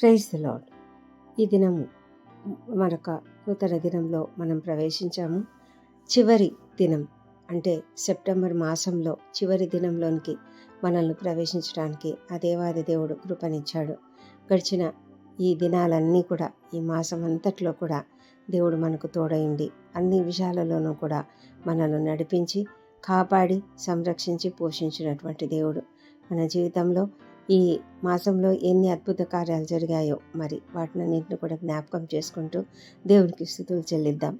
Praise the lord ఈ దినము మరొక నూతన దినంలో మనం ప్రవేశించాము. చివరి దినం అంటే సెప్టెంబర్ మాసంలో చివరి దినంలోనికి మనల్ని ప్రవేశించడానికి ఆ దేవాది దేవుడు కృపనిచ్చాడు. గడిచిన ఈ దినాలన్నీ కూడా ఈ మాసం అంతట్లో కూడా దేవుడు మనకు తోడయండి అన్ని విషయాలలోనూ కూడా మనల్ని నడిపించి కాపాడి సంరక్షించి పోషించినటువంటి దేవుడు. మన జీవితంలో ఈ మాసంలో ఎన్ని అద్భుత కార్యాలు జరిగాయో మరి వాటినన్నింటిని కూడా జ్ఞాపకం చేసుకుంటూ దేవునికి స్థుతులు చెల్లిద్దాం.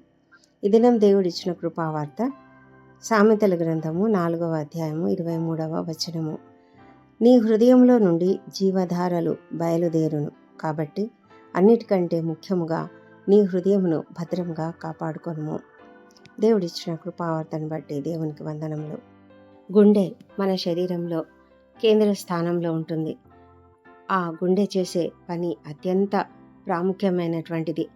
ఈ దినం దేవుడు ఇచ్చిన కృపావార్త సామెతల గ్రంథము నాలుగవ అధ్యాయము ఇరవై మూడవ వచనము. నీ హృదయంలో నుండి జీవధారలు బయలుదేరును కాబట్టి అన్నిటికంటే ముఖ్యముగా నీ హృదయమును భద్రంగా కాపాడుకొనుము. దేవుడిచ్చిన కృపావార్తను బట్టి దేవునికి వందనములు. గుండె మన శరీరంలో కేంద్ర స్థానంలో ఉంటుంది. ఆ గుండె చేసే పని అత్యంత ప్రాముఖ్యమైనటువంటిది.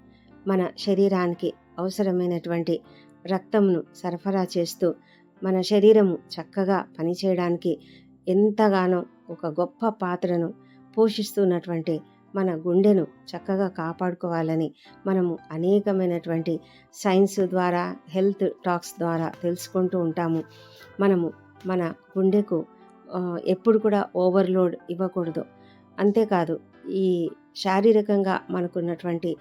మన శరీరానికి అవసరమైనటువంటి రక్తంను సరఫరా చేస్తూ మన శరీరము చక్కగా పనిచేయడానికి ఎంతగానో ఒక గొప్ప పాత్రను పోషిస్తున్నటువంటి మన గుండెను చక్కగా కాపాడుకోవాలని మనము అనేకమైనటువంటి సైన్స్ ద్వారా హెల్త్ టాక్స్ ద్వారా తెలుసుకుంటూ ఉంటాము. మనము మన గుండెకు ఎప్పుడు కూడా ఓవర్లోడ్ ఇవ్వకూడదు. అంతేకాదు ఈ శారీరకంగా మనకున్నటువంటి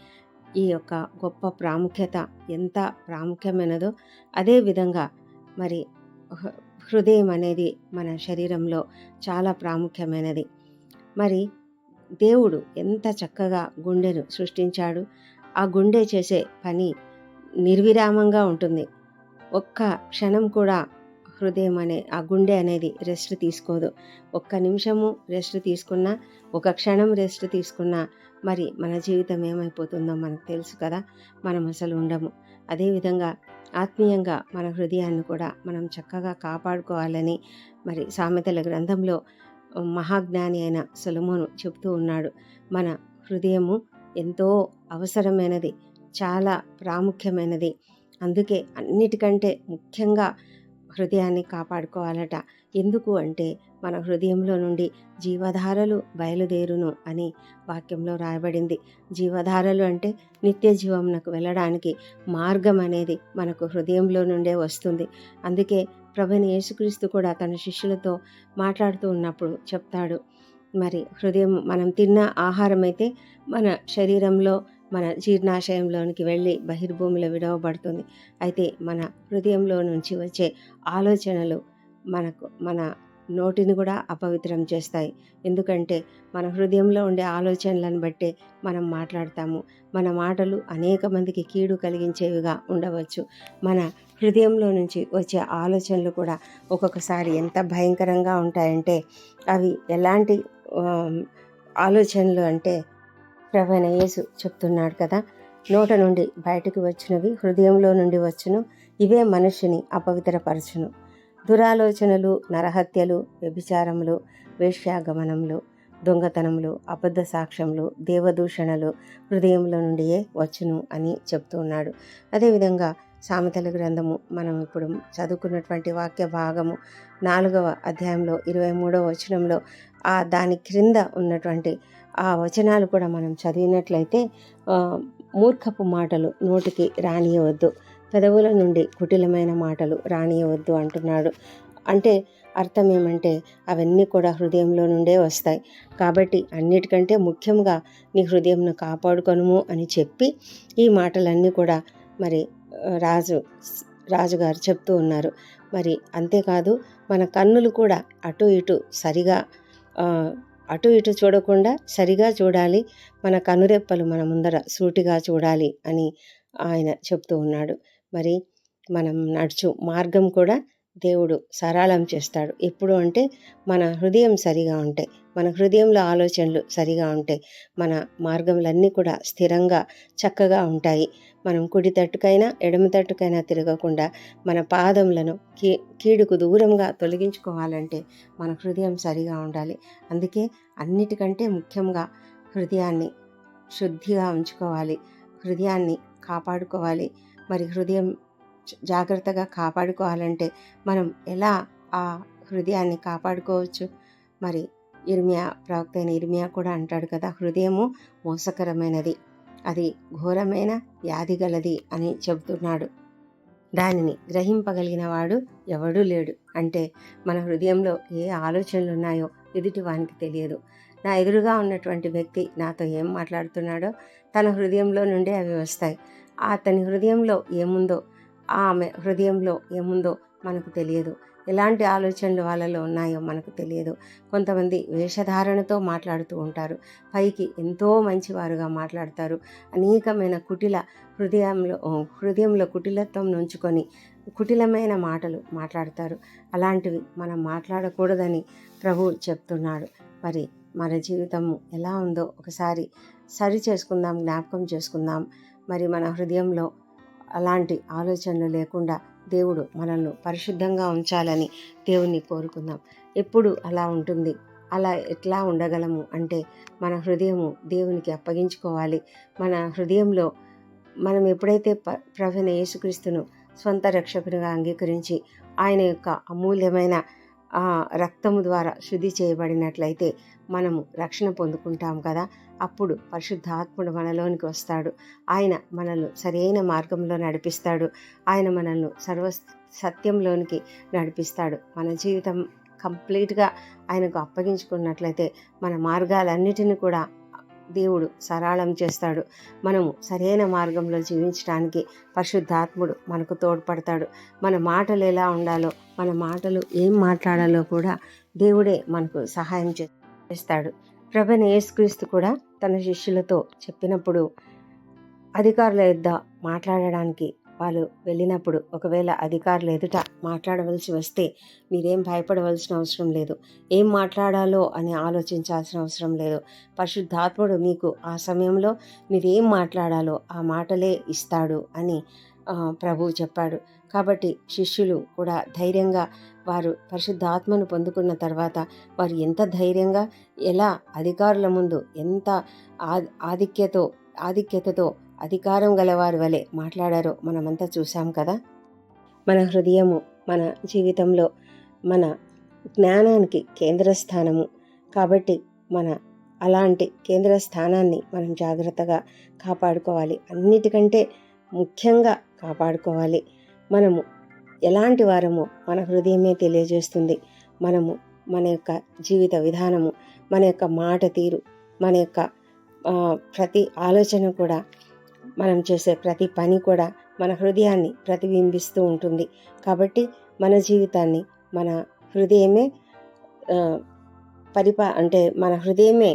ఈ యొక్క గొప్ప ప్రాముఖ్యత ఎంత ప్రాముఖ్యమైనదో అదే విధంగా మరి హృదయం అనేది మన శరీరంలో చాలా ప్రాముఖ్యమైనది. మరి దేవుడు ఎంత చక్కగా గుండెను సృష్టించాడు. ఆ గుండె చేసే పని నిర్విరామంగా ఉంటుంది. ఒక్క క్షణం కూడా హృదయం అనే ఆ గుండె అనేది రెస్ట్ తీసుకోదు. ఒక్క నిమిషము రెస్ట్ తీసుకున్నా ఒక క్షణం రెస్ట్ తీసుకున్నా మరి మన జీవితం ఏమైపోతుందో మనకు తెలుసు కదా మనం అసలు ఉండము. అదేవిధంగా ఆత్మీయంగా మన హృదయాన్ని కూడా మనం చక్కగా కాపాడుకోవాలని మరి సామెతల గ్రంథంలో మహాజ్ఞాని అయిన సులమోను చెప్తూ ఉన్నాడు. మన హృదయము ఎంతో అవసరమైనది చాలా ప్రాముఖ్యమైనది. అందుకే అన్నిటికంటే ముఖ్యంగా హృదయాన్ని కాపాడుకోవాలట. ఎందుకు అంటే మన హృదయంలో నుండి జీవధారలు బయలుదేరును అని వాక్యంలో రాయబడింది. జీవధారలు అంటే నిత్య జీవంనకు వెళ్ళడానికి మార్గం అనేది మనకు హృదయంలో నుండే వస్తుంది. అందుకే ప్రభుని యేసుక్రీస్తు కూడా తన శిష్యులతో మాట్లాడుతూ ఉన్నప్పుడు చెప్తాడు. మరి హృదయం మనం తిన్న ఆహారం అయితే మన శరీరంలో మన జీర్ణాశయంలోనికి వెళ్ళి బహిర్భూమిలో విడవబడుతుంది. అయితే మన హృదయంలో నుంచి వచ్చే ఆలోచనలు మనకు మన నోటిని కూడా అపవిత్రం చేస్తాయి. ఎందుకంటే మన హృదయంలో ఉండే ఆలోచనలను బట్టే మనం మాట్లాడతాము. మన మాటలు అనేక మందికి కీడు కలిగించేవిగా ఉండవచ్చు. మన హృదయంలో నుంచి వచ్చే ఆలోచనలు కూడా ఒక్కొక్కసారి ఎంత భయంకరంగా ఉంటాయంటే అవి ఎలాంటి ఆలోచనలు అంటే ప్రవణ యేసు చెప్తున్నాడు కదా. నోట నుండి బయటకు వచ్చినవి హృదయంలో నుండి వచ్చును. ఇవే మనిషిని అపవిత్రపరచును. దురాలోచనలు నరహత్యలు వ్యభిచారములు వేశ్యాగమనములు దొంగతనములు అబద్ధ సాక్ష్యములు దేవదూషణలు హృదయంలో నుండియే వచ్చును అని చెప్తున్నాడు. అదేవిధంగా సామెతల గ్రంథము మనం ఇప్పుడు చదువుకున్నటువంటి వాక్య భాగము నాలుగవ అధ్యాయంలో ఇరవై మూడవ వచనంలో ఆ దాని క్రింద ఉన్నటువంటి ఆ వచనాలు కూడా మనం చదివినట్లయితే మూర్ఖపు మాటలు నోటికి రానియవద్దు. పెదవుల నుండి కుటిలమైన మాటలు రానియవద్దు అంటున్నాడు. అంటే అర్థం ఏమంటే అవన్నీ కూడా హృదయంలో నుండే వస్తాయి. కాబట్టి అన్నిటికంటే ముఖ్యంగా నీ హృదయంను కాపాడుకొనుము అని చెప్పి ఈ మాటలన్నీ కూడా మరి రాజు రాజుగారు చెప్తూ ఉన్నారు. మరి అంతేకాదు మన కన్నులు కూడా అటు ఇటు సరిగా అటు ఇటు చూడకుండా సరిగా చూడాలి. మన కనురెప్పలు మన ముందర సూటిగా చూడాలి అని ఆయన చెప్తూ ఉన్నాడు. మరి మనం నడుచు మార్గం కూడా దేవుడు సరళం చేస్తాడు. ఎప్పుడు అంటే మన హృదయం సరిగా ఉంటాయి మన హృదయంలో ఆలోచనలు సరిగా ఉంటాయి మన మార్గములన్నీ కూడా స్థిరంగా చక్కగా ఉంటాయి. మనం కుడి తట్టుకైనా ఎడమ తట్టుకైనా తిరగకుండా మన పాదములను కీ కీడుకు దూరంగా తొలగించుకోవాలంటే మన హృదయం సరిగా ఉండాలి. అందుకే అన్నిటికంటే ముఖ్యంగా హృదయాన్ని శుద్ధిగా ఉంచుకోవాలి. హృదయాన్ని కాపాడుకోవాలి. మరి హృదయం జాగ్రత్తగా కాపాడుకోవాలంటే మనం ఎలా ఆ హృదయాన్ని కాపాడుకోవచ్చు? మరి ఇర్మియా ప్రవక్త అయిన ఇర్మియా కూడా అంటాడు కదా హృదయము మోసకరమైనది. అది ఘోరమైన వ్యాధి గలది అని చెబుతున్నాడు. దానిని గ్రహింపగలిగిన వాడు ఎవడూ లేడు. అంటే మన హృదయంలో ఏ ఆలోచనలు ఉన్నాయో ఎదుటి వానికి తెలియదు. నా ఎదురుగా ఉన్నటువంటి వ్యక్తి నాతో ఏం మాట్లాడుతున్నాడో తన హృదయంలో నుండే అవి వస్తాయి. అతని హృదయంలో ఏముందో ఆమె హృదయంలో ఏముందో మనకు తెలియదు. ఎలాంటి ఆలోచనలు వాళ్ళలో ఉన్నాయో మనకు తెలియదు. కొంతమంది వేషధారణతో మాట్లాడుతూ ఉంటారు. పైకి ఎంతో మంచివారుగా మాట్లాడతారు. అనేకమైన కుటిల హృదయంలో హృదయంలో కుటిలత్వం నుంచుకొని కుటిలమైన మాటలు మాట్లాడతారు. అలాంటివి మనం మాట్లాడకూడదని ప్రభు చెప్తున్నాడు. మరి మన జీవితము ఎలా ఉందో ఒకసారి సరి చేసుకుందాం జ్ఞాపకం చేసుకుందాం. మరి మన హృదయంలో అలాంటి ఆలోచనలు లేకుండా దేవుడు మనల్ని పరిశుద్ధంగా ఉంచాలని దేవుణ్ణి కోరుకుందాం. ఎప్పుడు అలా ఉంటుంది? అలా ఎట్లా ఉండగలము? అంటే మన హృదయము దేవునికి అప్పగించుకోవాలి. మన హృదయంలో మనం ఎప్పుడైతే ప ప్రవీణ యేసుక్రీస్తును స్వంత రక్షకునిగా అంగీకరించి ఆయన యొక్క అమూల్యమైన రక్తము ద్వారా శుద్ధి చేయబడినట్లయితే మనము రక్షణ పొందుకుంటాం కదా? అప్పుడు పరిశుద్ధాత్ముడు మనలోనికి వస్తాడు. ఆయన మనల్ని సరైన మార్గంలో నడిపిస్తాడు. ఆయన మనల్ని సర్వ సత్యంలోనికి నడిపిస్తాడు. మన జీవితం కంప్లీట్గా ఆయనకు అప్పగించుకున్నట్లయితే మన మార్గాలన్నిటిని కూడా దేవుడు సరళం చేస్తాడు. మనము సరైన మార్గంలో జీవించడానికి పరిశుద్ధాత్ముడు మనకు తోడ్పడతాడు. మన మాటలు ఎలా ఉండాలో మన మాటలు ఏం మాట్లాడాలో కూడా దేవుడే మనకు సహాయం చేస్తాడు. ప్రభని యేసుక్రీస్తు కూడా తన శిష్యులతో చెప్పినప్పుడు అధికారుల యొద్ద మాట్లాడడానికి వాళ్ళు వెళ్ళినప్పుడు ఒకవేళ అధికారులు ఎదుట మాట్లాడవలసి వస్తే మీరేం భయపడవలసిన అవసరం లేదు. ఏం మాట్లాడాలో అని ఆలోచించాల్సిన అవసరం లేదు. పరిశుద్ధాత్ముడు మీకు ఆ సమయంలో మీరు ఏం మాట్లాడాలో ఆ మాటలే ఇస్తాడు అని ప్రభువు చెప్పాడు. కాబట్టి శిష్యులు కూడా ధైర్యంగా వారు పరిశుద్ధాత్మను పొందుకున్న తర్వాత వారు ఎంత ధైర్యంగా ఎలా అధికారుల ముందు ఎంత ఆధిక్యతో ఆధిక్యతతో అధికారం గలవారి వలె మాట్లాడారో మనమంతా చూసాం కదా? మన హృదయము మన జీవితంలో మన జ్ఞానానికి కేంద్ర స్థానము కాబట్టి మన అలాంటి కేంద్ర స్థానాన్ని మనం జాగ్రత్తగా కాపాడుకోవాలి. అన్నిటికంటే ముఖ్యంగా కాపాడుకోవాలి. మనము ఎలాంటి వారమో మన హృదయమే తెలియజేస్తుంది. మనము మన యొక్క జీవిత విధానము మన యొక్క మాట తీరు మన యొక్క ప్రతి ఆలోచన కూడా మనం చేసే ప్రతి పని కూడా మన హృదయాన్ని ప్రతిబింబిస్తూ ఉంటుంది. కాబట్టి మన జీవితాన్ని మన హృదయమే పరిపా అంటే మన హృదయమే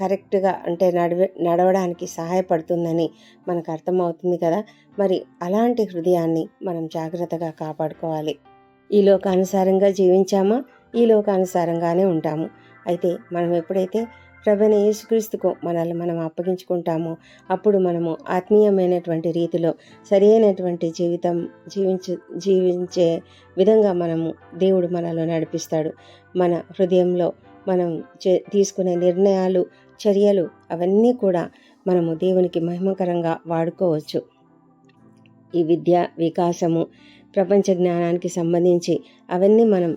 కరెక్ట్గా అంటే నడవ నడవడానికి సహాయపడుతుందని మనకు అర్థమవుతుంది కదా! మరి అలాంటి హృదయాన్ని మనం జాగ్రత్తగా కాపాడుకోవాలి. ఈ లోకానుసారంగా జీవించామా? ఈ లోకానుసారంగానే ఉంటాము. అయితే మనం ఎప్పుడైతే ప్రభుని యేసుక్రీస్తుకు మనల్ని మనం అప్పగించుకుంటామో అప్పుడు మనము ఆత్మీయమైనటువంటి రీతిలో సరైనటువంటి జీవితం జీవించ జీవించే విధంగా మనము దేవుడు మనలో నడిపిస్తాడు. మన హృదయంలో మనం చే తీసుకునే నిర్ణయాలు చర్యలు అవన్నీ కూడా మనము దేవునికి మహిమకరంగా వాడుకోవచ్చు. ఈ విద్య వికాసము ప్రపంచ జ్ఞానానికి సంబంధించి అవన్నీ మనం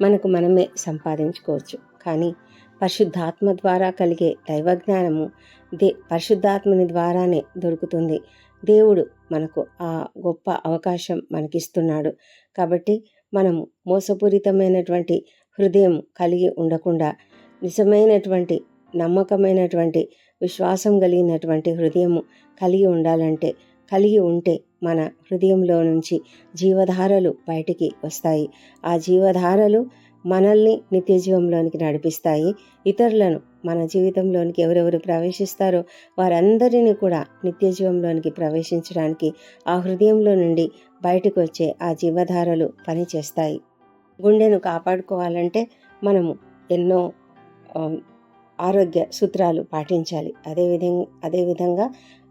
మనకు మనమే సంపాదించుకోవచ్చు. కానీ పరిశుద్ధాత్మ ద్వారా కలిగే దైవజ్ఞానము దే పరిశుద్ధాత్మని ద్వారానే దొరుకుతుంది. దేవుడు మనకు ఆ గొప్ప అవకాశం మనకిస్తున్నాడు. కాబట్టి మనము మోసపూరితమైనటువంటి హృదయం కలిగి ఉండకుండా నిజమైనటువంటి నమ్మకమైనటువంటి విశ్వాసం కలిగినటువంటి హృదయము కలిగి ఉండాలంటే కలిగి ఉంటే మన హృదయంలో నుంచి జీవధారలు బయటికి వస్తాయి. ఆ జీవధారలు మనల్ని నిత్య జీవంలోనికి నడిపిస్తాయి. ఇతరులను మన జీవితంలోనికి ఎవరెవరు ప్రవేశిస్తారో వారందరినీ కూడా నిత్య జీవంలోనికి ప్రవేశించడానికి ఆ హృదయంలో నుండి బయటకు వచ్చే ఆ జీవధారలు పనిచేస్తాయి. గుండెను కాపాడుకోవాలంటే మనము ఎన్నో ఆరోగ్య సూత్రాలు పాటించాలి. అదేవిధంగా అదేవిధంగా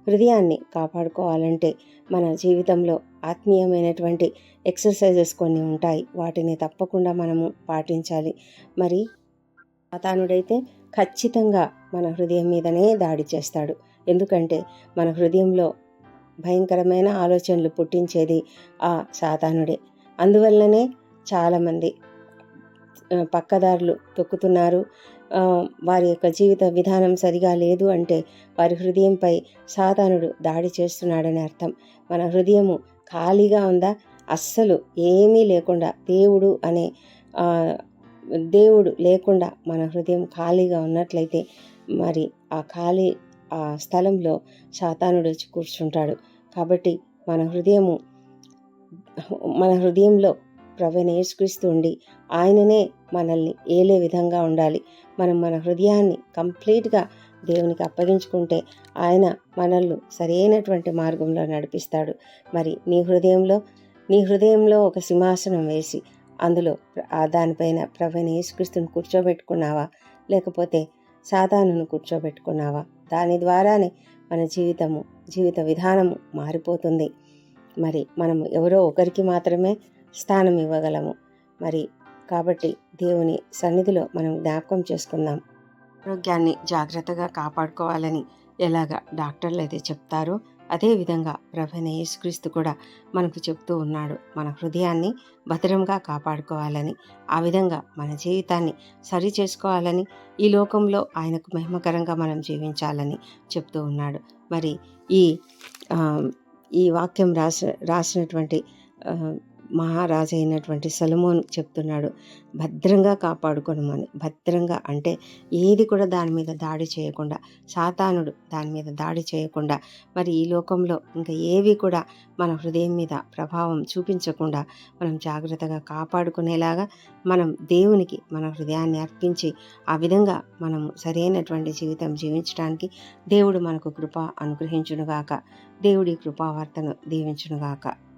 హృదయాన్ని కాపాడుకోవాలంటే మన జీవితంలో ఆత్మీయమైనటువంటి ఎక్సర్సైజెస్ కొన్ని ఉంటాయి. వాటిని తప్పకుండా మనము పాటించాలి. మరి సాతానుడైతే ఖచ్చితంగా మన హృదయం మీదనే దాడి చేస్తాడు. ఎందుకంటే మన హృదయంలో భయంకరమైన ఆలోచనలు పుట్టించేది ఆ సాతానుడే. అందువల్లనే చాలామంది పక్కదారులు తొక్కుతున్నారు. వారి యొక్క జీవిత విధానం సరిగా లేదు అంటే వారి హృదయంపై సాతానుడు దాడి చేస్తున్నాడని అర్థం. మన హృదయము ఖాళీగా ఉందా? అస్సలు ఏమీ లేకుండా దేవుడు అనే దేవుడు లేకుండా మన హృదయం ఖాళీగా ఉన్నట్లయితే మరి ఆ ఖాళీ ఆ స్థలంలో సాతానుడు వచ్చి కూర్చుంటాడు. కాబట్టి మన హృదయము మన హృదయంలో ప్రవీణ యేసుక్రీస్తు ఉండి ఆయననే మనల్ని ఏలే విధంగా ఉండాలి. మనం మన హృదయాన్ని కంప్లీట్గా దేవునికి అప్పగించుకుంటే ఆయన మనల్ని సరైనటువంటి మార్గంలో నడిపిస్తాడు. మరి నీ హృదయంలో నీ హృదయంలో ఒక సింహాసనం వేసి అందులో ఆ దానిపైన ప్రవీణ యేసుక్రీస్తుని కూర్చోబెట్టుకున్నావా? లేకపోతే సాతానును కూర్చోబెట్టుకున్నావా? దాని ద్వారానే మన జీవితము జీవిత విధానము మారిపోతుంది. మరి మనం ఎవరో ఒకరికి మాత్రమే స్థానం ఇవ్వగలము మరి కాబట్టి దేవుని సన్నిధిలో మనం జ్ఞాపకం చేసుకుందాం. ఆరోగ్యాన్ని జాగ్రత్తగా కాపాడుకోవాలని ఎలాగ డాక్టర్లు అయితే చెప్తారో అదేవిధంగా ప్రభైన యేసుక్రీస్తు కూడా మనకు చెప్తూ ఉన్నాడు. మన హృదయాన్ని భద్రంగా కాపాడుకోవాలని ఆ విధంగా మన జీవితాన్ని సరి చేసుకోవాలని ఈ లోకంలో ఆయనకు మహిమకరంగా మనం జీవించాలని చెప్తూ ఉన్నాడు. మరి ఈ ఈ వాక్యం రాసి రాసినటువంటి మహారాజు అయినటువంటి సొలొమోన్ చెప్తున్నాడు భద్రంగా కాపాడుకోనమని భద్రంగా అంటే ఏది కూడా దాని మీద దాడి చేయకుండా సాతానుడు దాని మీద దాడి చేయకుండా మరి ఈ లోకంలో ఇంకా ఏవి కూడా మన హృదయం మీద ప్రభావం చూపించకుండా మనం జాగ్రత్తగా కాపాడుకునేలాగా మనం దేవునికి మన హృదయాన్ని అర్పించి ఆ విధంగా మనం సరైనటువంటి జీవితం జీవించడానికి దేవుడు మనకు కృప అనుగ్రహించునుగాక. దేవుడి కృపావార్తను దీవించునుగాక.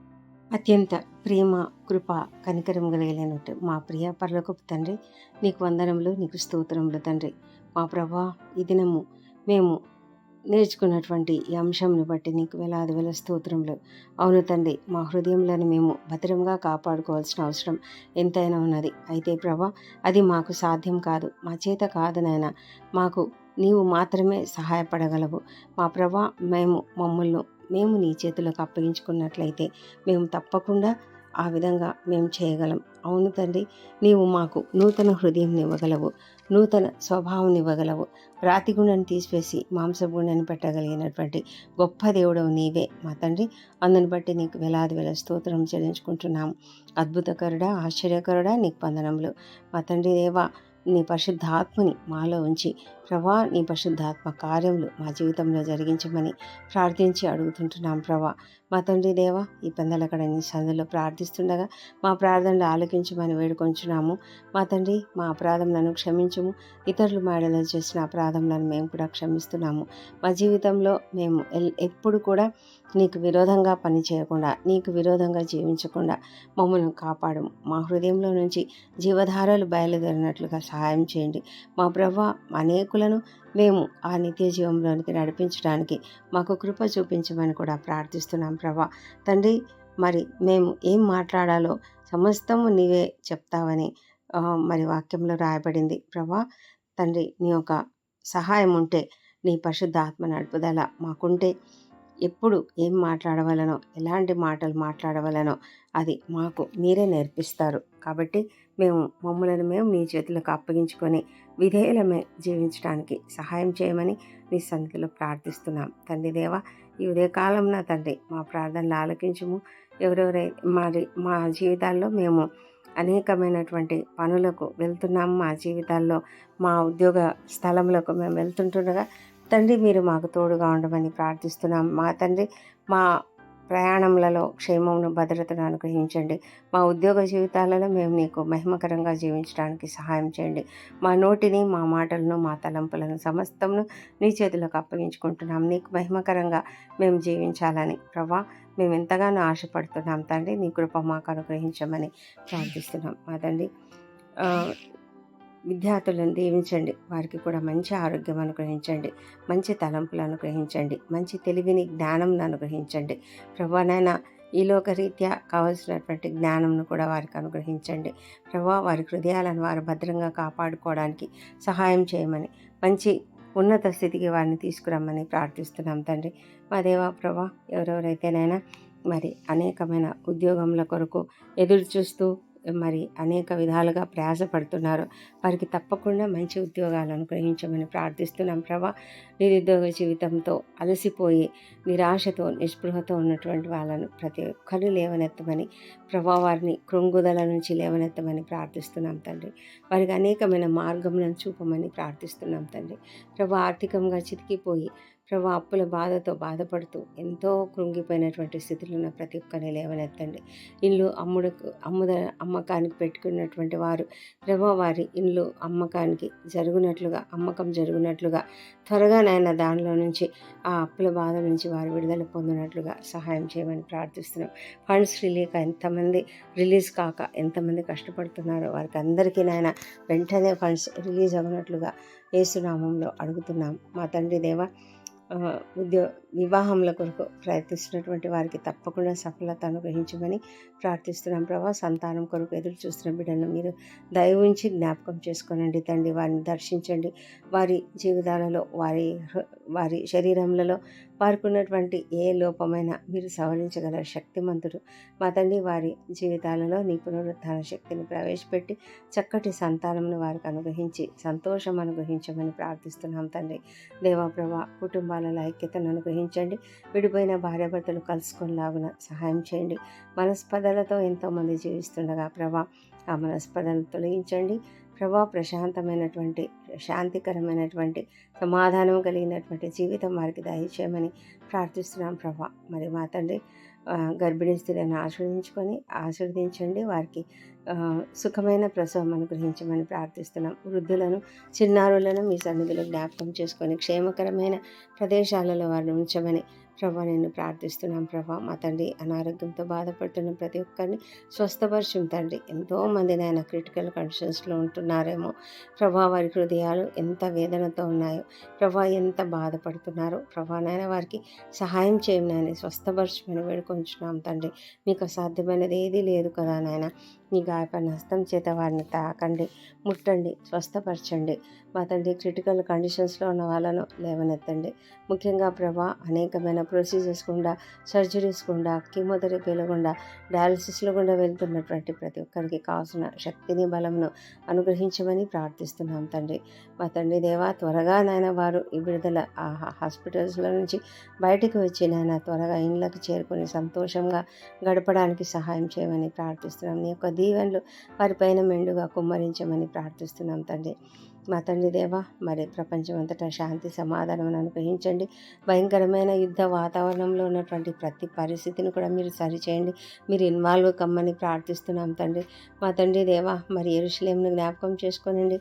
అత్యంత ప్రేమ కృప కనికరం కలిగినట్టు మా ప్రియ పరలోకపు తండ్రి నీకు వందనములు నీకు స్తోత్రములు తండ్రి. మా ప్రభా ఈ దినము మేము నేర్చుకున్నటువంటి ఈ అంశంను బట్టి నీకు వేలాది వేల స్తోత్రములు. అవును తండ్రి మా హృదయంలోని మేము భద్రంగా కాపాడుకోవాల్సిన అవసరం ఎంతైనా ఉన్నది. అయితే ప్రభా అది మాకు సాధ్యం కాదు. మా చేత కాదు నాయన మాకు నీవు మాత్రమే సహాయపడగలవు. మా ప్రభా మేము మమ్మల్ని మేము నీ చేతులకు అప్పగించుకున్నట్లయితే మేము తప్పకుండా ఆ విధంగా మేము చేయగలం. అవును తండ్రి నీవు మాకు నూతన హృదయం ఇవ్వగలవు నూతన స్వభావం ఇవ్వగలవు. రాతి గుండెని తీసివేసి మాంస గుండెని పెట్టగలిగినటువంటి గొప్ప దేవుడవు నీవే మా తండ్రి. అందుని బట్టి నీకు వేలాది వేల స్తోత్రం చెల్లించుకుంటున్నాము. అద్భుతకరుడా ఆశ్చర్యకరుడా నీకు వందనములు. మా తండ్రి దేవా నీ పరిశుద్ధాత్మని మాలో ఉంచి ప్రభా నీ పరిశుద్ధాత్మ కార్యములు మా జీవితంలో జరిగించమని ప్రార్థించి అడుగుతుంటున్నాం ప్రభా. మా తండ్రి దేవ ఈ పెందలక్కడ నీ సందులో ప్రార్థిస్తుండగా మా ప్రార్థనలు ఆలోకించమని వేడుకొంచున్నాము. మా తండ్రి మా అపరాధములను క్షమించము. ఇతరులు మాడలో చేసిన అపరాధములను మేము కూడా క్షమిస్తున్నాము. మా జీవితంలో మేము ఎల్- ఎప్పుడు కూడా నీకు విరోధంగా పనిచేయకుండా నీకు విరోధంగా జీవించకుండా మమ్మల్ని కాపాడము మా హృదయంలో నుంచి జీవధారలు బయలుదేరినట్లుగా సహాయం చేయండి. మా ప్రభా అనేకులను మేము ఆ నిత్య జీవంలోనికి నడిపించడానికి మాకు కృప చూపించమని కూడా ప్రార్థిస్తున్నాం ప్రభా. తండ్రి మరి మేము ఏం మాట్లాడాలో సమస్తము నీవే చెప్తావని మరి వాక్యంలో రాయబడింది. ప్రభా తండ్రి నీ యొక్క సహాయం ఉంటే నీ పరిశుద్ధ ఆత్మ నడుపుదల మాకుంటే ఎప్పుడు ఏం మాట్లాడవలనో ఎలాంటి మాటలు మాట్లాడవలనో అది మాకు మీరే నేర్పిస్తారు. కాబట్టి మేము మమ్మలను మేము నీ చేతులకు అప్పగించుకొని విధేయులమే జీవించడానికి సహాయం చేయమని నీ సన్నిధిలో ప్రార్థిస్తున్నాం. తండ్రి దేవ ఈ ఉదయకాలం నా తండ్రి మా ప్రార్థనలు ఆలకించము. ఎవరెవరై మరి మా జీవితాల్లో మేము అనేకమైనటువంటి పనులకు వెళ్తున్నాము. మా జీవితాల్లో మా ఉద్యోగ స్థలములకు మేము వెళ్తుంటుండగా తండ్రి మీరు మాకు తోడుగా ఉండమని ప్రార్థిస్తున్నాం. మా తండ్రి మా ప్రయాణములలో క్షేమమును భద్రతను అనుగ్రహించండి. మా ఉద్యోగ జీవితాలలో మేము నీకు మహిమకరంగా జీవించడానికి సహాయం చేయండి. మా నోటిని మా మాటలను మా తలంపులను సమస్తమును నీ చేతులకు అప్పగించుకుంటున్నాం. నీకు మహిమకరంగా మేము జీవించాలని ప్రభా మేము ఎంతగానో ఆశపడుతున్నాం. తండ్రి నీ కృప మాకు అనుగ్రహించమని ప్రార్థిస్తున్నాం. మా తండ్రి విద్యార్థులను దీవించండి. వారికి కూడా మంచి ఆరోగ్యం అనుగ్రహించండి. మంచి తలంపులు అనుగ్రహించండి. మంచి తెలివిని జ్ఞానం అనుగ్రహించండి. ప్రభానైనా ఈ లోకరీత్యా కావలసినటువంటి జ్ఞానంను కూడా వారికి అనుగ్రహించండి. ప్రభా వారి హృదయాలను వారు భద్రంగా కాపాడుకోవడానికి సహాయం చేయమని మంచి ఉన్నత స్థితికి వారిని తీసుకురమ్మని ప్రార్థిస్తున్నాం తండ్రి. మా దేవా ప్రభా ఎవరెవరైతేనైనా మరి అనేకమైన ఉద్యోగముల కొరకు ఎదురు చూస్తూ మరి అనేక విధాలుగా ప్రయాసపడుతున్నారు. వారికి తప్పకుండా మంచి ఉద్యోగాలు అనుగ్రహించమని ప్రార్థిస్తున్నాం. ప్రభా నిరుద్యోగ జీవితంతో అలసిపోయి నిరాశతో నిస్పృహతో ఉన్నటువంటి వాళ్ళను ప్రతి ఒక్కరు లేవనెత్తమని ప్రభా వారిని కృంగుదల నుంచి లేవనెత్తమని ప్రార్థిస్తున్నాం తండ్రి. వారికి అనేకమైన మార్గములను చూపమని ప్రార్థిస్తున్నాం తండ్రి. ప్రభా ఆర్థికంగా చితికిపోయి ప్రభా అప్పుల బాధతో బాధపడుతూ ఎంతో కృంగిపోయినటువంటి స్థితిలో ఉన్న ప్రతి ఒక్కరిని లేవనెత్తండి. ఇల్లు అమ్ముడుకు అమ్ముద అమ్మకానికి పెట్టుకున్నటువంటి వారు ప్రభా వారి ఇల్లు అమ్మకానికి జరుగునట్లుగా అమ్మకం జరుగునట్లుగా త్వరగా నాయన దానిలో నుంచి ఆ అప్పుల బాధ నుంచి వారు విడుదల పొందినట్లుగా సహాయం చేయమని ప్రార్థిస్తున్నాం. ఫండ్స్ రిలీక్ ఎంతమంది రిలీజ్ కాక ఎంతమంది కష్టపడుతున్నారో వారికి అందరికీ నాయన వెంటనే ఫండ్స్ రిలీజ్ అవ్వనట్లుగా ఏసునామంలో అడుగుతున్నాం. మా తండ్రి దేవ ఉద్యో వివాహంల కొరకు ప్రయత్నిస్తున్నటువంటి వారికి తప్పకుండా సఫలత అనుగ్రహించమని ప్రార్థిస్తున్నాం ప్రభా. సంతానం కొరకు ఎదురు చూస్తున్న బిడ్డను మీరు దయ ఉంచి జ్ఞాపకం చేసుకోనండి తండ్రి. వారిని దర్శించండి. వారి జీవితాలలో వారి వారి శరీరంలో పార్కున్నటువంటి ఏ లోపమైనా మీరు సవరించగల శక్తిమంతుడు. మా తండ్రి వారి జీవితాలలో నీ పునరుత్థాన శక్తిని ప్రవేశపెట్టి చక్కటి సంతానమును వారికి అనుగ్రహించి సంతోషం అనుగ్రహించమని ప్రార్థిస్తున్నాం తండ్రి. దేవాప్రభ కుటుంబాలలో ఐక్యతను అనుగ్రహించండి. విడిపోయిన భార్యాభర్తలు కలుసుకునేలాగున సహాయం చేయండి. మనస్పదలతో ఎంతోమంది జీవిస్తుండగా ప్రభా ఆ మనస్పదలను తొలగించండి. ప్రభా ప్రశాంతమైనటువంటి శాంతికరమైనటువంటి సమాధానం కలిగినటువంటి జీవితం వారికి దయచేయమని ప్రార్థిస్తున్నాం ప్రభా. మరి మా తండ్రి గర్భిణీ స్త్రీలను ఆశీర్వదించుకొని ఆశీర్వదించండి. వారికి సుఖమైన ప్రసవం అనుగ్రహించమని ప్రార్థిస్తున్నాం. వృద్ధులను చిన్నారులను మీ సన్నిధిలో జ్ఞాపకం చేసుకొని క్షేమకరమైన ప్రదేశాలలో వారిని ఉంచమని ప్రభా నేను ప్రార్థిస్తున్నాం ప్రభా. మా తండ్రి అనారోగ్యంతో బాధపడుతున్న ప్రతి ఒక్కరిని స్వస్థపరచం తండ్రి. ఎంతోమంది నాయన క్రిటికల్ కండిషన్స్లో ఉంటున్నారేమో ప్రభా వారి హృదయాలు ఎంత వేదనతో ఉన్నాయో ప్రభా ఎంత బాధపడుతున్నారో ప్రభా నాయన వారికి సహాయం చేయమని స్వస్థపరచమని వేడుకొంచున్నాం తండ్రి. మీకు అసాధ్యమైనది ఏదీ లేదు కదా నాయన. నీ గాయపడిన హస్తం చేత వారిని తాకండి ముట్టండి స్వస్థపరచండి. మా తండ్రి క్రిటికల్ కండిషన్స్లో ఉన్న వాళ్ళను లేవనెత్తండి. ముఖ్యంగా ప్రభా అనేకమైన ప్రొసీజర్స్ గుండా సర్జరీస్ గుండా కీమోథెరపీల గుండా డయాలసిస్లో గుండా వెళ్తున్నటువంటి ప్రతి ఒక్కరికి కావాల్సిన శక్తిని బలమును అనుగ్రహించమని ప్రార్థిస్తున్నాం తండ్రి. మా తండ్రి దేవా త్వరగా నాయన వారు ఈ విడుదల ఆ హాస్పిటల్స్లో నుంచి బయటికి వచ్చి నాయన త్వరగా ఇండ్లకు చేరుకొని సంతోషంగా గడపడానికి సహాయం చేయమని ప్రార్థిస్తున్నాం. నీ యొక్క దీవెనలు వారిపైన మెండుగా కుమ్మరించమని ప్రార్థిస్తున్నాం తండ్రి. మా తండ్రి దేవ మరి ప్రపంచమంతటా శాంతి సమాధానం అనుగ్రహించండి. భయంకరమైన యుద్ధ వాతావరణంలో ఉన్నటువంటి ప్రతి పరిస్థితిని కూడా మీరు సరిచేయండి. మీరు ఇన్వాల్వ్ కమ్మని ప్రార్థిస్తున్నాం తండ్రి. మా తండ్రి దేవ మరి ఎరుషులేంను జ్ఞాపకం చేసుకోనండి.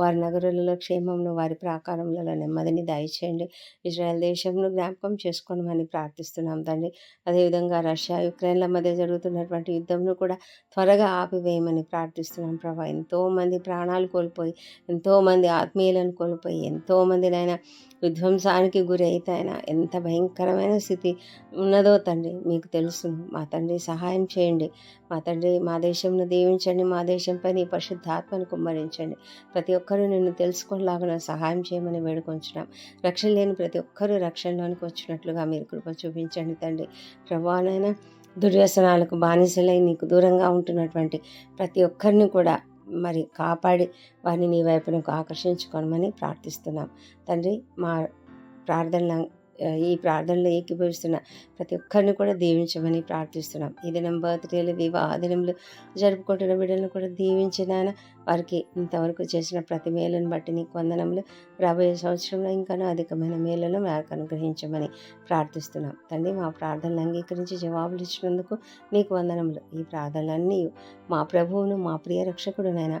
వారి నగరులలో క్షేమంను వారి ప్రాకారంలో నెమ్మదిని దయచేయండి. ఇజ్రాయెల్ దేశంను జ్ఞాపకం చేసుకోనమని ప్రార్థిస్తున్నాం తండ్రి. అదేవిధంగా రష్యా యుక్రెయిన్ల మధ్య జరుగుతున్నటువంటి యుద్ధంను కూడా త్వరగా ఆపివేయమని ప్రార్థిస్తున్నాం ప్రభా. ఎంతోమంది ప్రాణాలు కోల్పోయి ఎంతోమంది ఆత్మీయులను కోల్పోయి ఎంతోమందినైనా విధ్వంసానికి గురి అయితే ఎంత భయంకరమైన స్థితి ఉన్నదో తండ్రి మీకు తెలుసు మా తండ్రి సహాయం చేయండి. మా తండ్రి మా దేశంను దీవించండి మా దేశంపై నీ పరిశుద్ధాత్మను కుమ్మరించండి. ప్రతి ఒక్కరూ నిన్ను తెలుసుకునేలాగా సహాయం చేయమని వేడుకొంచున్నాం. రక్షణ లేని ప్రతి ఒక్కరూ రక్షణలోనికి వచ్చినట్లుగా మీరు కృప చూపించండి తండ్రి. ప్రభానైనా దుర్వ్యసనాలకు బానిసలై నీకు దూరంగా ఉంటున్నటువంటి ప్రతి ఒక్కరిని కూడా మరి కాపాడి వారిని నీ వైపునకు ఆకర్షించుకోనమని ప్రార్థిస్తున్నాం. తండ్రి మా ప్రార్థన ఈ ప్రార్థనలో ఏకీభవిస్తున్న ప్రతి ఒక్కరిని కూడా దీవించమని ప్రార్థిస్తున్నాం. ఈ దినం బర్త్డేలు వివాహదినములు జరుపుకుంటున్న బిడ్డలను కూడా దీవించిన వారికి ఇంతవరకు చేసిన ప్రతి మేలును బట్టి నీకు వందనములు. రాబోయే సంవత్సరంలో ఇంకానూ అధికమైన మేలును వారికి అనుగ్రహించమని ప్రార్థిస్తున్నాం. తండ్రి మా ప్రార్థనలు అంగీకరించి జవాబులు ఇచ్చినందుకు నీకు వందనములు. ఈ ప్రార్థనలన్నీ మా ప్రభువును మా ప్రియ రక్షకుడునైనా